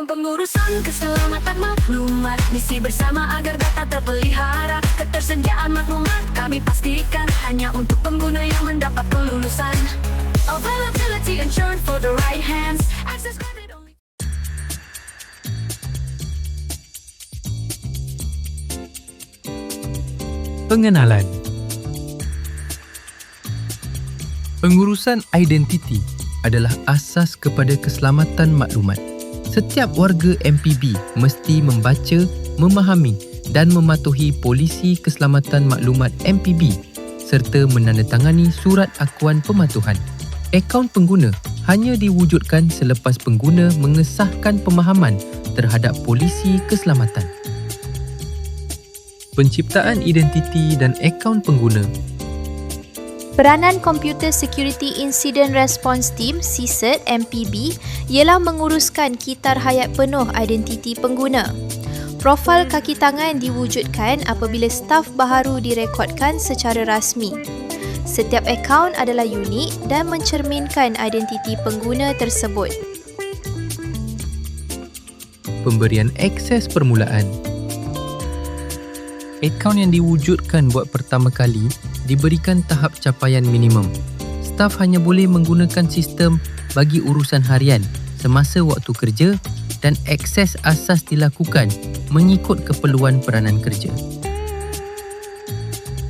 sistem pengurusan keselamatan maklumat. Misi bersama agar data terpelihara. Ketersediaan maklumat kami pastikan Hanya untuk pengguna yang mendapat kelulusan. Availability ensured for the right hands. Access only. Pengenalan. Pengurusan identiti adalah asas kepada keselamatan maklumat. Setiap warga MPB mesti membaca, memahami dan mematuhi polisi keselamatan maklumat MPB serta menandatangani surat akuan pematuhan. Akaun pengguna hanya diwujudkan selepas pengguna mengesahkan pemahaman terhadap polisi keselamatan. Penciptaan identiti dan akaun pengguna Peranan Computer Security Incident Response Team CSIRT MPB ialah menguruskan kitar hayat penuh identiti pengguna. Profil kaki tangan diwujudkan apabila staf baharu direkodkan secara rasmi. Setiap akaun adalah unik dan mencerminkan identiti pengguna tersebut. Pemberian akses permulaan Akaun yang diwujudkan buat pertama kali diberikan tahap capaian minimum. Staf hanya boleh menggunakan sistem bagi urusan harian semasa waktu kerja dan akses asas dilakukan mengikut keperluan peranan kerja.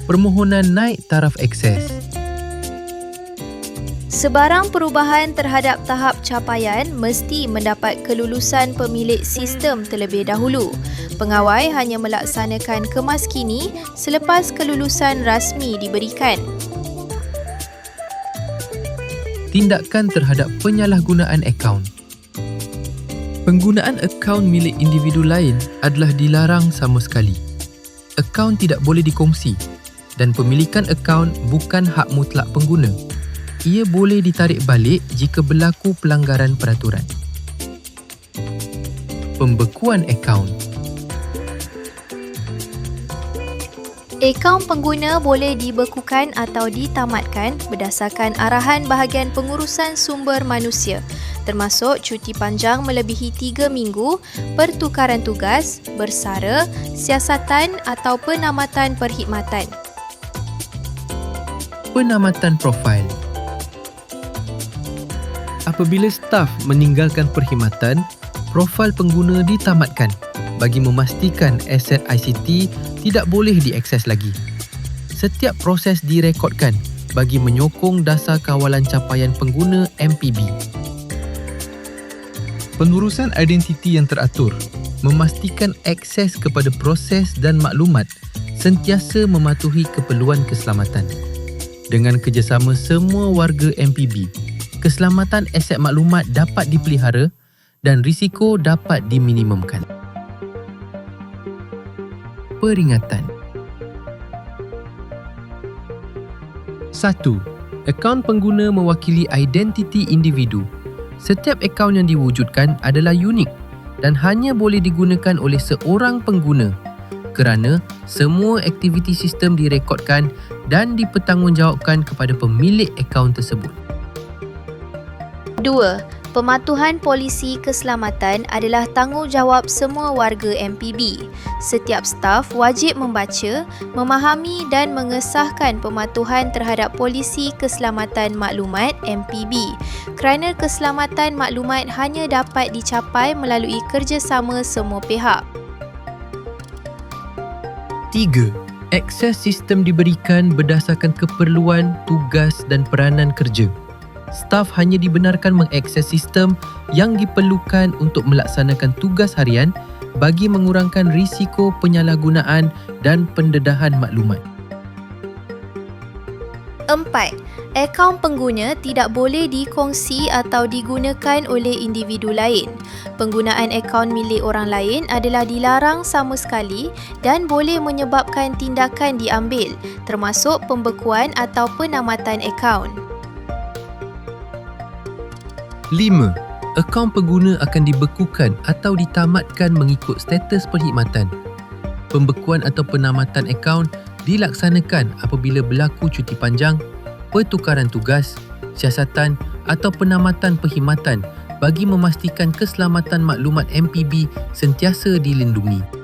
Permohonan naik taraf akses Sebarang perubahan terhadap tahap capaian mesti mendapat kelulusan pemilik sistem terlebih dahulu. Pengawai hanya melaksanakan kemas kini selepas kelulusan rasmi diberikan. Tindakan terhadap penyalahgunaan akaun Penggunaan akaun milik individu lain adalah dilarang sama sekali. Akaun tidak boleh dikongsi dan pemilikan akaun bukan hak mutlak pengguna. Ia boleh ditarik balik jika berlaku pelanggaran peraturan. Pembekuan akaun Akaun pengguna boleh dibekukan atau ditamatkan berdasarkan arahan bahagian pengurusan sumber manusia termasuk cuti panjang melebihi 3 minggu, pertukaran tugas, bersara, siasatan atau penamatan perkhidmatan. Penamatan profil Apabila staf meninggalkan perkhidmatan, profil pengguna ditamatkan bagi memastikan aset ICT tidak boleh diakses lagi. Setiap proses direkodkan bagi menyokong dasar kawalan capaian pengguna MPB. Pengurusan identiti yang teratur memastikan akses kepada proses dan maklumat sentiasa mematuhi keperluan keselamatan. Dengan kerjasama semua warga MPB, keselamatan aset maklumat dapat dipelihara dan risiko dapat diminimumkan. Peringatan 1. Akaun pengguna mewakili identiti individu. Setiap akaun yang diwujudkan adalah unik dan hanya boleh digunakan oleh seorang pengguna kerana semua aktiviti sistem direkodkan dan dipertanggungjawabkan kepada pemilik akaun tersebut. 2. Pematuhan polisi keselamatan adalah tanggungjawab semua warga MPB. Setiap staf wajib membaca, memahami dan mengesahkan pematuhan terhadap polisi keselamatan maklumat MPB kerana keselamatan maklumat hanya dapat dicapai melalui kerjasama semua pihak. 3. Akses sistem diberikan berdasarkan keperluan, tugas dan peranan kerja staf hanya dibenarkan mengakses sistem yang diperlukan untuk melaksanakan tugas harian bagi mengurangkan risiko penyalahgunaan dan pendedahan maklumat. 4. Akaun pengguna tidak boleh dikongsi atau digunakan oleh individu lain. Penggunaan akaun milik orang lain adalah dilarang sama sekali dan boleh menyebabkan tindakan diambil termasuk pembekuan atau penamatan akaun. 5. Akaun pengguna akan dibekukan atau ditamatkan mengikut status perkhidmatan. Pembekuan atau penamatan akaun dilaksanakan apabila berlaku cuti panjang, pertukaran tugas, siasatan atau penamatan perkhidmatan bagi memastikan keselamatan maklumat MPB sentiasa dilindungi.